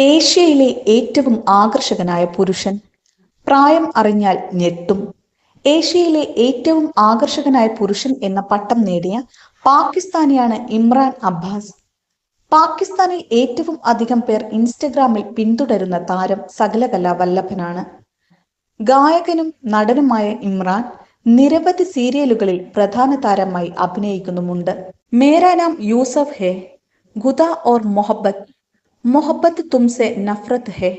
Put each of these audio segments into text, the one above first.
ഏഷ്യയിലെ ഏറ്റവും ആകർഷകനായ പുരുഷൻ. പ്രായം അറിഞ്ഞാൽ ഞെട്ടും. ഏഷ്യയിലെ ഏറ്റവും ആകർഷകനായ പുരുഷൻ എന്ന പട്ടം നേടിയ പാകിസ്ഥാനിയാണ് ഇമ്രാൻ അബ്ബാസ്. പാകിസ്ഥാനിൽ ഏറ്റവും അധികം പേർ ഇൻസ്റ്റഗ്രാമിൽ പിന്തുടരുന്ന താരം സകലകല വല്ലഭനാണ്. ഗായകനും നടനുമായ ഇമ്രാൻ നിരവധി സീരിയലുകളിൽ പ്രധാന താരമായി അഭിനയിക്കുന്നുമുണ്ട്. മേരാ നാം യൂസഫ് ഹെ ഗുദ ഓർ മൊഹബത്ത് മൊഹബത്ത് തുംസെ നഫ്രത്ത് ഹെ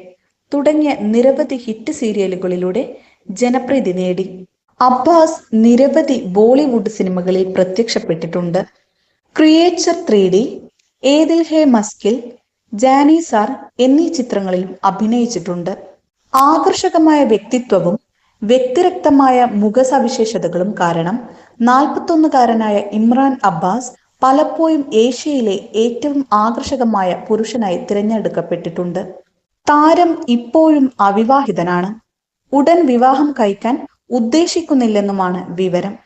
തുടങ്ങിയ നിരവധി ഹിറ്റ് സീരിയലുകളിലൂടെ ജനപ്രീതി നേടി. അബ്ബാസ് നിരവധി ബോളിവുഡ് സിനിമകളിൽ പ്രത്യക്ഷപ്പെട്ടിട്ടുണ്ട്. ക്രിയേച്ചർ ത്രീ ഡി ഏതിൽ ഹേ മസ്കിൽ ജാനി സാർ എന്നീ ചിത്രങ്ങളിലും അഭിനയിച്ചിട്ടുണ്ട്. ആകർഷകമായ വ്യക്തിത്വവും വ്യക്തിരക്തമായ മുഖസവിശേഷതകളും കാരണം നാൽപ്പത്തൊന്നുകാരനായ ഇമ്രാൻ അബ്ബാസ് പലപ്പോഴും ഏഷ്യയിലെ ഏറ്റവും ആകർഷകമായ പുരുഷനായി തിരഞ്ഞെടുക്കപ്പെട്ടിട്ടുണ്ട്. താരം ഇപ്പോഴും അവിവാഹിതനാണ്. ഉടൻ വിവാഹം കഴിക്കാൻ ഉദ്ദേശിക്കുന്നില്ലെന്നുമാണ് വിവരം.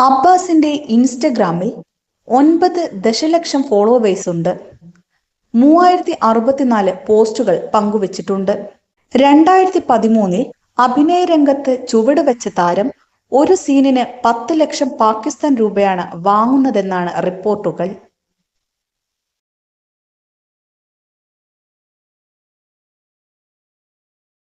അബ്ബാസിന്റെ ഇൻസ്റ്റഗ്രാമിൽ ഒൻപത് ദശലക്ഷം ഫോളോവേഴ്സ് ഉണ്ട്. മൂവായിരത്തി അറുപത്തിനാല് പോസ്റ്റുകൾ പങ്കുവച്ചിട്ടുണ്ട്. രണ്ടായിരത്തി പതിമൂന്നിൽ അഭിനയ രംഗത്ത് ചുവടുവെച്ച താരം ഒരു സീനിന് പത്ത് ലക്ഷം പാകിസ്ഥാൻ രൂപയാണ് വാങ്ങുന്നതെന്നാണ് റിപ്പോർട്ടുകൾ.